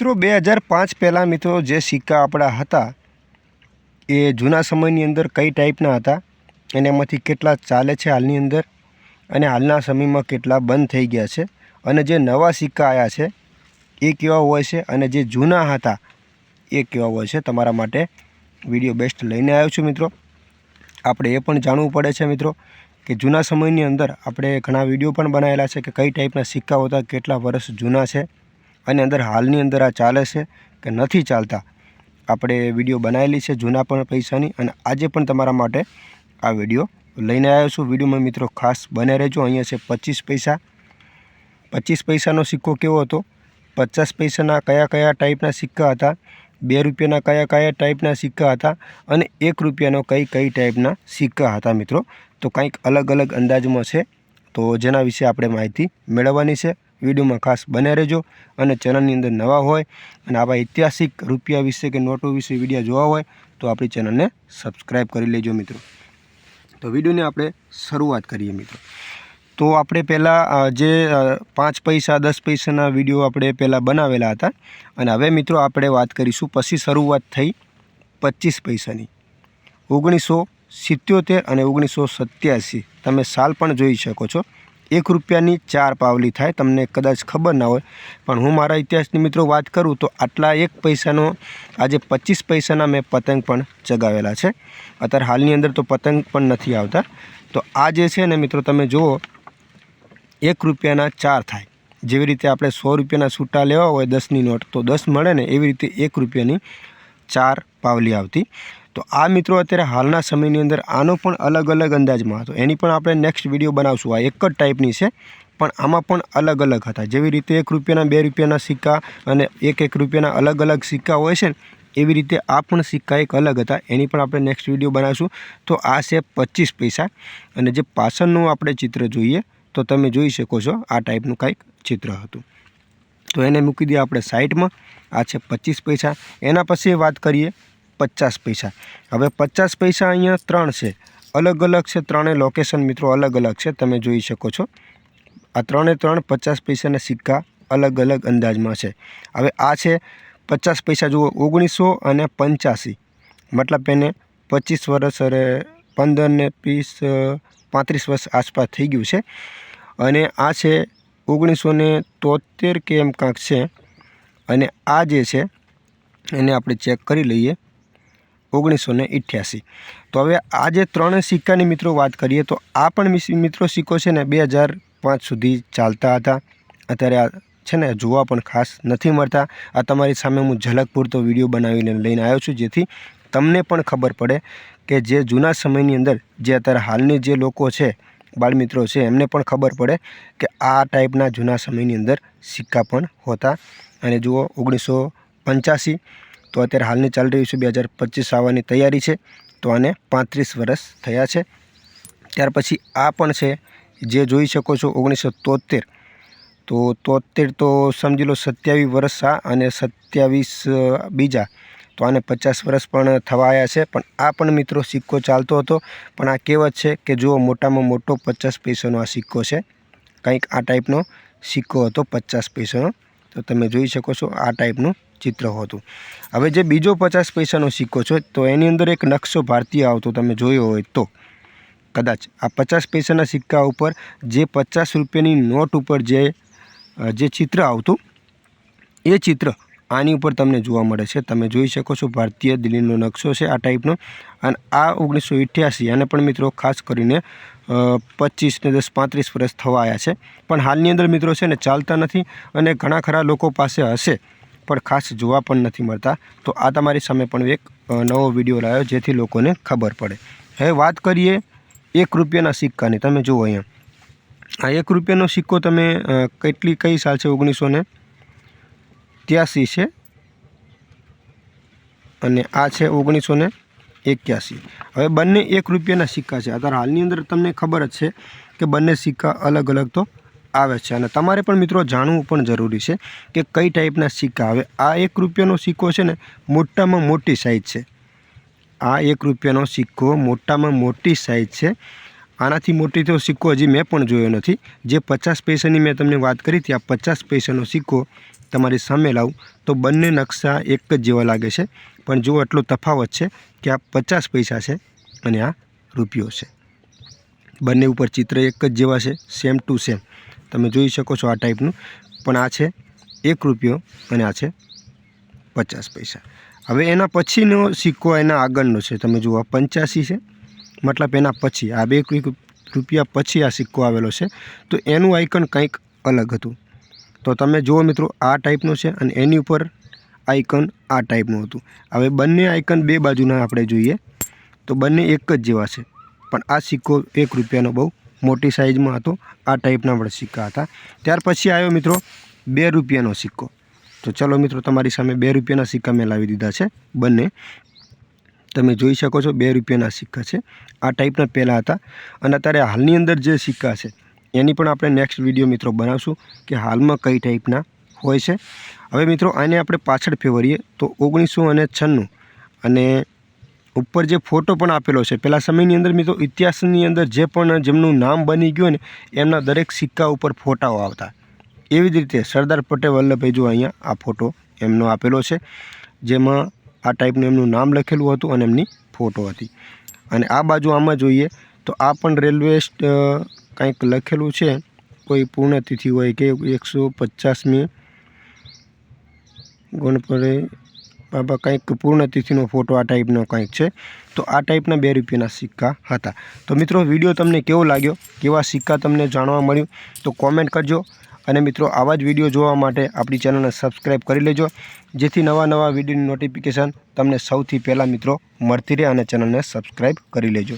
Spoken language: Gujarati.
મિત્રો, બે હજાર પાંચ પહેલાં મિત્રો જે સિક્કા આપણા હતા, એ જૂના સમયની અંદર કઈ ટાઈપના હતા અને એમાંથી કેટલા ચાલે છે હાલની અંદર અને હાલના સમયમાં કેટલા બંધ થઈ ગયા છે અને જે નવા સિક્કા આવ્યા છે, એ કેવા હોય છે અને જે જૂના હતા, એ કેવા હોય છે તમારા માટે વીડિયો બેસ્ટ લઈને આવ્યો છું મિત્રો. આપણે એ પણ જાણવું પડે છે મિત્રો કે જૂના સમયની અંદર આપણે ઘણા વીડિયો પણ બનાવેલા છે કે કઈ ટાઈપના સિક્કાઓ હતા, કેટલા વર્ષ જૂના છે અને અંદર હાલની અંદર આ ચાલે છે કે નથી ચાલતા. આપણે વીડિયો બનાવેલી છે જૂના પણ પૈસાની અને આજે પણ તમારા માટે આ વીડિયો લઈને આવ્યો છું. વિડીયોમાં મિત્રો ખાસ બને રહેજો. અહીંયા છે પચીસ પૈસા. પચીસ પૈસાનો સિક્કો કેવો હતો? પચાસ પૈસાના કયા કયા ટાઈપના સિક્કા હતા? બે રૂપિયાના કયા કયા ટાઈપના સિક્કા હતા? અને એક રૂપિયાનો કઈ કઈ ટાઈપના સિક્કા હતા મિત્રો? તો કંઈક અલગ અલગ અંદાજમાં છે. તો જેના વિશે આપણે માહિતી મેળવવાની છે. વિડીયોમાં ખાસ બને રહેજો અને ચેનલની અંદર નવા હોય અને આવા ઐતિહાસિક રૂપિયા વિશે કે નોટો વિશે વીડિયો જોવા હોય તો આપણી ચેનલને સબસ્ક્રાઈબ કરી લેજો મિત્રો. તો વિડીયોની આપણે શરૂઆત કરીએ મિત્રો. તો આપણે પહેલાં જે પાંચ પૈસા, દસ પૈસાના વીડિયો આપણે પહેલાં બનાવેલા હતા અને હવે મિત્રો આપણે વાત કરીશું પછી શરૂઆત થઈ પચીસ પૈસાની. ઓગણીસો સિત્યોતેર અને ઓગણીસો સત્યાસી. તમે સાલ પણ જોઈ શકો છો. એક રૂપિયાની ચાર પાવલી થાય, તમને કદાચ ખબર ના હોય. પણ હું મારા ઇતિહાસની મિત્રો વાત કરું તો આટલા એક પૈસાનો, આજે પચીસ પૈસાના મેં પતંગ પણ ચગાવેલા છે. અત્યારે હાલની અંદર તો પતંગ પણ નથી આવતા. તો આ જે છે ને મિત્રો તમે જુઓ, એક રૂપિયાના ચાર થાય. જેવી રીતે આપણે સો રૂપિયાના છૂટા લેવા હોય દસની નોટ, તો દસ મળે ને એવી રીતે એક રૂપિયાની ચાર પાવલી આવતી. તો આ મિત્રો અત્યારે હાલના સમયની અંદર આનો પણ અલગ અલગ અંદાજમાં હતો. એની પણ આપણે નેક્સ્ટ વીડિયો બનાવશું. આ એક જ ટાઈપની છે, પણ આમાં પણ અલગ અલગ હતા. જેવી રીતે એક રૂપિયાના, બે રૂપિયાના સિક્કા અને એક એક રૂપિયાના અલગ અલગ સિક્કા હોય છે એવી રીતે આ પણ સિક્કા એક અલગ હતા. એની પણ આપણે નેક્સ્ટ વીડિયો બનાવશું. તો આ છે પચીસ પૈસા. અને જે પાછળનું આપણે ચિત્ર જોઈએ, તો તમે જોઈ શકો છો, આ ટાઈપનું કાંઈક ચિત્ર હતું. તો એને મૂકી દઈએ આપણે સાઈડમાં આ છે પચીસ પૈસા. એના પછી વાત કરીએ પચાસ પૈસા. હવે પચાસ પૈસા અહીંયા ત્રણ છે. અલગ અલગ છે ત્રણેય લોકેશન મિત્રો અલગ અલગ છે. તમે જોઈ શકો છો. આ ત્રણે ત્રણ પચાસ પૈસાના સિક્કા અલગ અલગ અંદાજમાં છે. હવે આ છે પચાસ પૈસા, જુઓ, ઓગણીસો અને પંચ્યાસી. મતલબ એને પચીસ વર્ષ અરે પંદર ને ત્રીસ પાંત્રીસ વર્ષ આસપાસ થઈ ગયું છે. અને આ છે ઓગણીસો ને તોતેર કે એમ કાંક છે. અને આ જે છે, એને આપણે ચેક કરી લઈએ. ઓગણીસો ને અઠ્યાસી તો હવે આ જે ત્રણેય સિક્કાની મિત્રો વાત કરીએ તો આ પણ મિત્રો સિક્કો છે ને બે હજાર પાંચ સુધી ચાલતા હતા. અત્યારે આ છે ને જોવા પણ ખાસ નથી મળતા. આ તમારી સામે હું ઝલક પૂરતો વીડિયો બનાવીને લઈને આવ્યો છું, જેથી તમને પણ ખબર પડે કે જે જૂના સમયની અંદર જે અત્યારે હાલની જે લોકો છે, બાળમિત્રો છે, એમને પણ ખબર પડે કે આ ટાઈપના જૂના સમયની અંદર સિક્કા પણ હોતા. અને જુઓ, ઓગણીસો પંચ્યાસી તો અત્યારે હાલની ચાલી રહ્યું છે બે હજાર પચીસ આવવાની તૈયારી છે. તો આને પાંત્રીસ વર્ષ થયા છે. ત્યાર પછી આ પણ છે, જે જોઈ શકો છો ઓગણીસો તોતેર તો તોતેર તો સમજી લો સત્યાવીસ વર્ષ આ અને સત્યાવીસ બીજા. તો આને પચાસ વર્ષ પણ થવા આવ્યા છે. પણ આ પણ મિત્રો સિક્કો ચાલતો હતો. પણ આ કહેવત છે કે જુઓ મોટામાં મોટો પચાસ પૈસાનો આ સિક્કો છે. કંઈક આ ટાઈપનો સિક્કો હતો, પચાસ પૈસાનો. તો તમે જોઈ શકો છો આ ટાઈપનું ચિત્ર હતું. હવે જે બીજો પચાસ પૈસાનો સિક્કો છે, તો એની અંદર એક નકશો ભારતીય આવતો, તમે જોયો હોય તો. કદાચ આ પચાસ પૈસાના સિક્કા ઉપર જે પચાસ રૂપિયાની નોટ ઉપર જે જે ચિત્ર આવતું, એ ચિત્ર આની ઉપર તમને જોવા મળે છે. તમે જોઈ શકો છો ભારતીય દિલ્હીનો નકશો છે આ ટાઈપનો. અને આ ઓગણીસો અઠ્યાસી આને પણ મિત્રો ખાસ કરીને અ, પચીસ ને દસ પાંત્રીસ વર્ષ થવા આવ્યા છે. પણ હાલની અંદર મિત્રો છે ને ચાલતા નથી અને ઘણા ખરા લોકો પાસે હશે પણ ખાસ જોવા પણ નથી મળતા. તો આ તમારી સામે પણ એક નવો વીડિયો લાવ્યો જેથી લોકોને ખબર પડે. હવે વાત કરીએ એક રૂપિયાના સિક્કાની. તમે જુઓ અહીંયા. આ એક રૂપિયાનો સિક્કો તમે કેટલી કઈ સાલ છે? ઓગણીસો ને ત્યાસી છે. અને આ છે ઓગણીસો ને એક્યાસી. હવે બંને એક રૂપિયાના સિક્કા છે. અત્યારે હાલની અંદર તમને ખબર જ છે કે બંને સિક્કા અલગ અલગ તો આવે છે. અને તમારે પણ મિત્રો જાણવું પણ જરૂરી છે કે કઈ ટાઈપના સિક્કા. હવે આ એક રૂપિયાનો સિક્કો છે ને મોટામાં મોટી સાઈઝ છે. આ એક રૂપિયાનો સિક્કો મોટામાં મોટી સાઈઝ છે. આનાથી મોટી તો સિક્કો હજી મેં પણ જોયો નથી. જે પચાસ પૈસાની મેં તમને વાત કરી હતી, આ પચાસ પૈસાનો સિક્કો તમારી સામે લાવું તો બંને નકશા એક જ જેવા લાગે છે. પણ જુઓ એટલો તફાવત છે કે આ પચાસ પૈસા છે અને આ રૂપિયો છે. બંને ઉપર ચિત્ર એક જ જેવા છે સેમ ટુ સેમ તમે જોઈ શકો છો આ ટાઈપનું પણ આ છે એક રૂપિયો અને આ છે પચાસ પૈસા. હવે એના પછીનો સિક્કો એના આગળનો છે. તમે જુઓ પંચ્યાસી છે. મતલબ એના પછી, આ બે રૂપિયા પછી આ સિક્કો આવેલો છે. તો એનું આઇકન કંઈક અલગ હતું. તો તમે જુઓ મિત્રો, આ ટાઈપનું છે અને એની ઉપર આઇકન આ ટાઈપનું હતું. હવે બંને આઇકન બે બાજુના આપણે જોઈએ, તો બંને એક જ જેવા છે. પણ આ સિક્કો એક રૂપિયાનો બહુ મોટી સાઇઝમાં હતો. આ ટાઈપના પણ સિક્કા હતા. ત્યાર પછી આવ્યો મિત્રો બે રૂપિયાનો સિક્કો. તો ચલો મિત્રો, તમારી સામે બે રૂપિયાના સિક્કા મેં લાવી દીધા છે બંને. તમે જોઈ શકો છો બે રૂપિયાના સિક્કા છે. આ ટાઈપના પહેલાં હતા. અને અત્યારે હાલની અંદર જે સિક્કા છે, એની પણ આપણે નેક્સ્ટ વીડિયો મિત્રો બનાવશું કે હાલમાં કઈ ટાઈપના હોય છે. હવે મિત્રો, આને આપણે પાછળ ફેવરીએ તો ઓગણીસો અને છન્નું અને ઉપર જે ફોટો પણ આપેલો છે પહેલાં સમયની અંદર મિત્રો, ઇતિહાસની અંદર જે પણ જેમનું નામ બની ગયું ને, એમના દરેક સિક્કા ઉપર ફોટાઓ આવતા. એવી જ રીતે સરદાર પટેલ વલ્લભભાઈ જો અહીંયા આ ફોટો એમનો આપેલો છે, જેમાં આ ટાઈપનું એમનું નામ લખેલું હતું અને એમની ફોટો હતી. અને આ બાજુ આમાં જોઈએ તો આ પણ રેલવે કંઈક લખેલું છે, કોઈ પૂર્ણતિથિ હોય કે એકસો પચાસમી ગણપરે બાબા કંઈક પૂર્ણતિથિનો ફોટો આ ટાઈપનો કંઈક છે. તો આ ટાઈપના બે રૂપિયાના સિક્કા હતા. તો મિત્રો, વીડિયો તમને કેવો લાગ્યો? કેવા સિક્કા તમને જાણવા મળ્યું? તો કોમેન્ટ કરજો. અને મિત્રો, આવા જ વીડિયો જોવા માટે આપણી ચેનલને સબસ્ક્રાઈબ કરી લેજો. જેથી નવા નવા વિડીયોની નોટિફિકેશન તમને સૌથી પહેલાં મિત્રો મળતી રહે અને ચેનલને સબસ્ક્રાઈબ કરી લેજો.